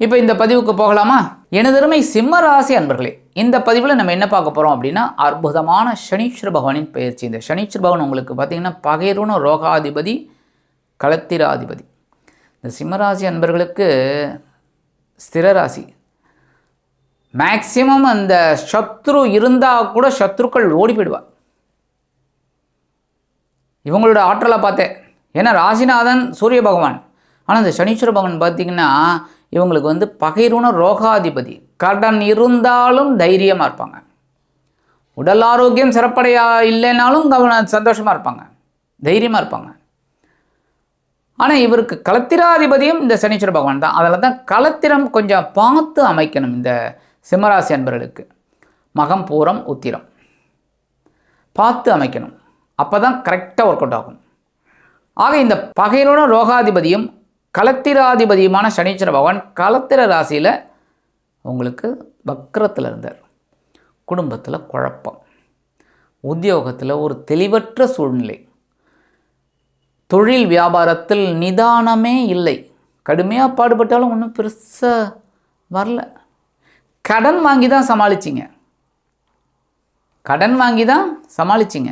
இப்போ இந்த பதிவுக்கு போகலாமா? எனதருமை சிம்ம ராசி அன்பர்களே இந்த பதிவில் நம்ம என்ன பார்க்க போகிறோம் அப்படின்னா அற்புதமான சனீஸ்வர பகவானின் பயிற்சி. இந்த சனீஸ்வர பகவான் உங்களுக்கு பார்த்தீங்கன்னா பகைரூன ரோகாதிபதி களத்திராதிபதி இந்த சிம்மராசி அன்பர்களுக்கு ஸ்திரராசி மேக்சிமம் அந்த சத்ரு இருந்தால் கூட சத்ருக்கள் ஓடி போயிடுவார் இவங்களோட ஆற்றலை பார்த்தேன். ஏன்னா ராசிநாதன் சூரிய பகவான். ஆனால் இந்த சனீஸ்வர பகவான் பார்த்தீங்கன்னா இவங்களுக்கு வந்து பகைருண ரோகாதிபதி. கடன் இருந்தாலும் தைரியமாக இருப்பாங்க. உடல் ஆரோக்கியம் சிறப்படையா இல்லைனாலும் கவன சந்தோஷமாக இருப்பாங்க. தைரியமாக இருப்பாங்க. ஆனால் இவருக்கு களத்திராதிபதியும் இந்த சனீஸ்வர பகவான் தான். அதில் தான் களத்திரம் கொஞ்சம் பார்த்து அமைக்கணும் இந்த சிம்மராசி அன்பர்களுக்கு. மகம் பூரம் உத்திரம். பார்த்து அமைக்கணும். அப்போ தான் கரெக்டாக ஒர்க் அவுட் ஆகும். ஆக இந்த பகையிலோட ரோகாதிபதியும் களத்திராதிபதியுமான சனீஸ்வர பகவான் களத்திர ராசியில் உங்களுக்கு வக்கரத்தில் இருந்தார். குடும்பத்தில் குழப்பம். உத்தியோகத்தில் ஒரு தெளிவற்ற சூழ்நிலை. தொழில் வியாபாரத்தில் நிதானமே இல்லை. கடுமையாக பாடுபட்டாலும் ஒன்றும் பெருசாக வரல. கடன் வாங்கி தான் சமாளிச்சிங்க. கடன் வாங்கி தான் சமாளிச்சிங்க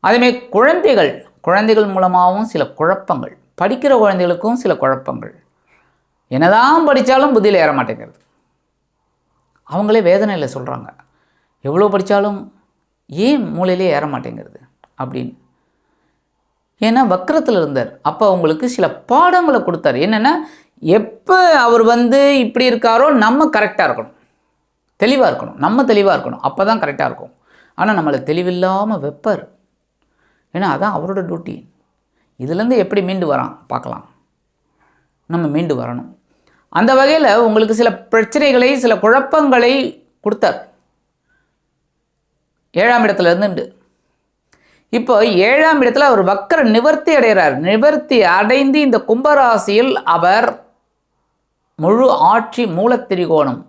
அதேமாரி குழந்தைகள் குழந்தைகள் மூலமாகவும் சில குழப்பங்கள். படிக்கிற குழந்தைகளுக்கும் சில குழப்பங்கள். என்னதான் படித்தாலும் புத்தியில் ஏற மாட்டேங்கிறது. அவங்களே வேதனையில் சொல்கிறாங்க எவ்வளோ படித்தாலும் ஏன் மூளையிலே ஏற மாட்டேங்கிறது? அப்படின்னு. ஏன்னா வக்கரத்தில் இருந்தார். அப்போ அவங்களுக்கு சில பாடங்களை கொடுத்தாரு. என்னென்னா எப்போ அவர் வந்து இப்படி இருக்காரோ நம்ம கரெக்டாக இருக்கணும். தெளிவாக இருக்கணும். நம்ம தெளிவாக இருக்கணும். அப்போ தான் கரெக்டாக இருக்கும். ஆனால் நம்மளை தெளிவில்லாமல் வைப்பார். ஏன்னா அதான் அவரோட டியூட்டி இதுலேருந்து எப்படி மீண்டு வரான்? பார்க்கலாம். நம்ம மீண்டு வரணும். அந்த வகையில் உங்களுக்கு சில பிரச்சனைகளை சில குழப்பங்களை கொடுத்தார். ஏழாம் இடத்துல இருந்துண்டு இப்போ ஏழாம் இடத்துல அவர் வக்கர நிவர்த்தி அடைகிறார். நிவர்த்தி அடைந்து இந்த கும்பராசியில் அவர் முழு ஆட்சி மூலத்திரிகோணம்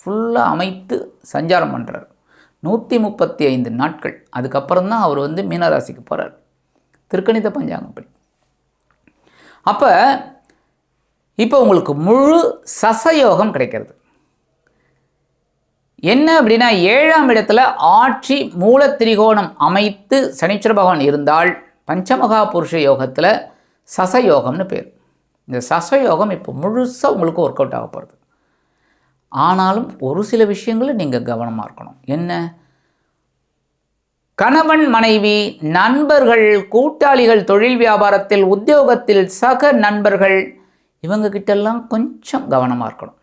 ஃபுல்லாக அமைத்து சஞ்சாரம் பண்ணுறார் நூற்றி முப்பத்தி ஐந்து நாட்கள். அதுக்கப்புறம் தான் அவர் வந்து மீனராசிக்கு போகிறார் திருக்கணித பஞ்சாங்கப்படி அப்போ இப்போ உங்களுக்கு முழு சசயோகம் கிடைக்கிறது. என்ன அப்படின்னா ஏழாம் இடத்துல ஆட்சி மூலத்திரிகோணம் அமைத்து சனீஸ்வர பகவான் இருந்தால் பஞ்சமகா புருஷ யோகத்தில் சசயோகம்னு பேர். இந்த சசயோகம் இப்போ முழுசாக உங்களுக்கு ஒர்க் அவுட் ஆக போகிறது ஆனாலும் ஒரு சில விஷயங்களில் நீங்கள் கவனமாக இருக்கணும். என்ன? கணவன் மனைவி நண்பர்கள் கூட்டாளிகள் தொழில் வியாபாரத்தில் உத்தியோகத்தில் சக நண்பர்கள் இவங்க கிட்டெல்லாம் கொஞ்சம் கவனமாக இருக்கணும்.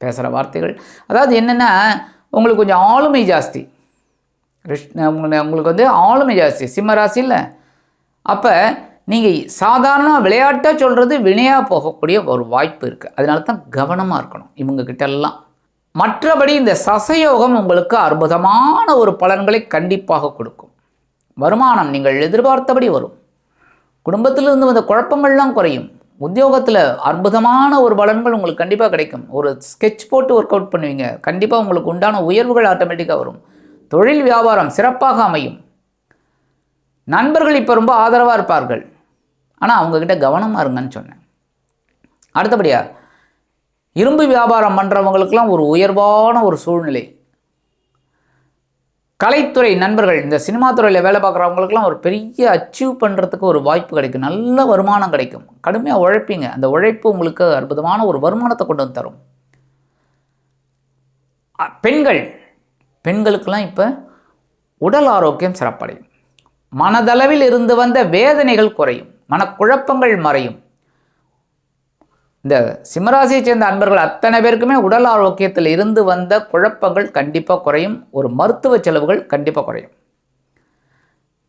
பேசுகிற வார்த்தைகள் அதாவது என்னென்னா உங்களுக்கு கொஞ்சம் ஆளுமை ஜாஸ்தி. ரிஷ் உங்களுக்கு வந்து ஆளுமை ஜாஸ்தி சிம்ம ராசி இல்லை. அப்போ நீங்கள் சாதாரண விளையாட்டாக சொல்கிறது வினையாக போகக்கூடிய ஒரு வாய்ப்பு இருக்குது அதனால தான் கவனமாக இருக்கணும். இவங்க கிட்டெல்லாம் மற்றபடி இந்த சசயோகம் உங்களுக்கு அற்புதமான ஒரு பலன்களை கண்டிப்பாக கொடுக்கும். வருமானம் நீங்கள் எதிர்பார்த்தபடி வரும். குடும்பத்திலிருந்து வந்த குழப்பங்கள்லாம் குறையும். உத்தியோகத்தில் அற்புதமான ஒரு பலன்கள் உங்களுக்கு கண்டிப்பாக கிடைக்கும். ஒரு ஸ்கெட்ச் போட்டு ஒர்க் அவுட் பண்ணுவீங்க. கண்டிப்பாக உங்களுக்கு உண்டான உயர்வுகள் ஆட்டோமேட்டிக்காக வரும். தொழில் வியாபாரம் சிறப்பாக அமையும். நண்பர்கள் இப்போ ரொம்ப ஆதரவாக இருப்பார்கள். ஆனால் அவங்கக்கிட்ட கவனமாக இருங்கன்னு சொன்னேன். அடுத்தபடியாக இரும்பு வியாபாரம் பண்ணுறவங்களுக்கெல்லாம் ஒரு உயர்வான ஒரு சூழ்நிலை. கலைத்துறை நண்பர்கள் இந்த சினிமா துறையில் வேலை பார்க்குறவங்களுக்குலாம் ஒரு பெரிய அச்சீவ் பண்ணுறதுக்கு ஒரு வாய்ப்பு கிடைக்கும். நல்ல வருமானம் கிடைக்கும். கடுமையாக உழைப்பீங்க. அந்த உழைப்பு உங்களுக்கு அற்புதமான ஒரு வருமானத்தை கொண்டு வந்து தரும். பெண்கள். பெண்களுக்கெல்லாம் இப்போ உடல் ஆரோக்கியம் சிறப்படையும். மனதளவில் இருந்து வந்த வேதனைகள் குறையும். மனக்குழப்பங்கள் மறையும். இந்த சிம்மராசியை சேர்ந்த அன்பர்கள் அத்தனை பேருக்குமே உடல் ஆரோக்கியத்தில் இருந்து வந்த குழப்பங்கள் கண்டிப்பாக குறையும். ஒரு மருத்துவ செலவுகள் கண்டிப்பாக குறையும்.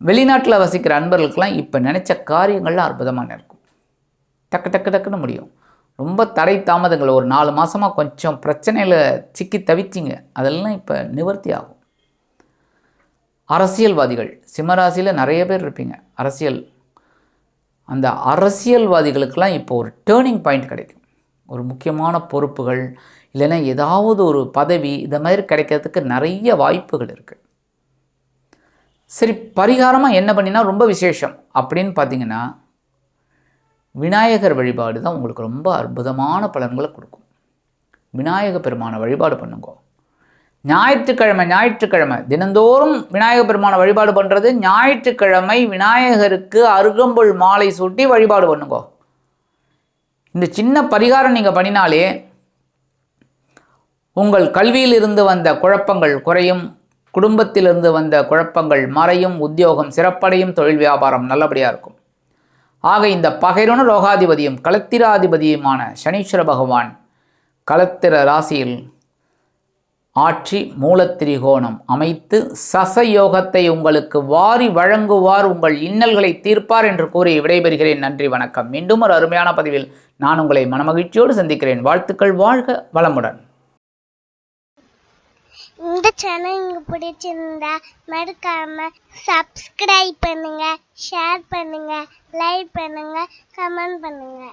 வெளிநாட்டில் வசிக்கிற அன்பர்களுக்கெல்லாம் இப்போ நினச்ச காரியங்கள்லாம் அற்புதமாக இருக்கும். டக்கு டக்கு டக்குன்னு முடியும். ரொம்ப தடை தாமதங்கள். ஒரு நாலு மாதமாக கொஞ்சம் பிரச்சனையில் சிக்கி தவிச்சிங்க. அதெல்லாம் இப்போ நிவர்த்தி ஆகும். அரசியல்வாதிகள். சிம்மராசியில் நிறைய பேர் இருப்பீங்க. அரசியல் அந்த அரசியல்வாதிகளுக்கெல்லாம் இப்போ ஒரு டேர்னிங் பாயிண்ட் கிடைக்கும். ஒரு முக்கியமான பொறுப்புகள் இல்லைன்னா ஏதாவது ஒரு பதவி இந்த மாதிரி கிடைக்கிறதுக்கு நிறைய வாய்ப்புகள் இருக்குது சரி பரிகாரமாக என்ன பண்ணினா ரொம்ப விசேஷம் அப்படின்னு பார்த்தீங்கன்னா விநாயகர் வழிபாடு தான் உங்களுக்கு ரொம்ப அற்புதமான பலன்களை கொடுக்கும். விநாயக பெருமானை வழிபாடு பண்ணுங்க. ஞாயிற்றுக்கிழமை ஞாயிற்றுக்கிழமை. தினந்தோறும் விநாயக பெருமானை வழிபாடு பண்ணுறது ஞாயிற்றுக்கிழமை விநாயகருக்கு அருகம்புல் மாலை சூட்டி வழிபாடு பண்ணுங்க. இந்த சின்ன பரிகாரம் நீங்கள் பண்ணினாலே உங்கள் கல்வியிலிருந்து வந்த குழப்பங்கள் குறையும் குடும்பத்திலிருந்து வந்த குழப்பங்கள் மறையும் உத்தியோகம் சிறப்படையும் தொழில் வியாபாரம் நல்லபடியாக இருக்கும். ஆக இந்த பகைரனு ரோகாதிபதியும் களத்திராதிபதியுமான சனீஸ்வர பகவான் களத்திர ராசியில் ஆட்சி மூலத்திரிகோணம் அமைத்து சசயோகத்தை உங்களுக்கு வாரி வழங்குவார் உங்கள் இன்னல்களை தீர்ப்பார் என்று கூறி விடைபெறுகிறேன். நன்றி வணக்கம். மீண்டும் ஒரு அருமையான பதிவில் நான் உங்களை மனமகிழ்ச்சியோடு சந்திக்கிறேன். வாழ்த்துக்கள் வாழ்க வளமுடன். இந்த சேனல் உங்களுக்கு பிடிச்சிருந்தா மறக்காம சப்ஸ்கிரைப் பண்ணுங்க ஷேர் பண்ணுங்க லைக் பண்ணுங்க கமெண்ட் பண்ணுங்க.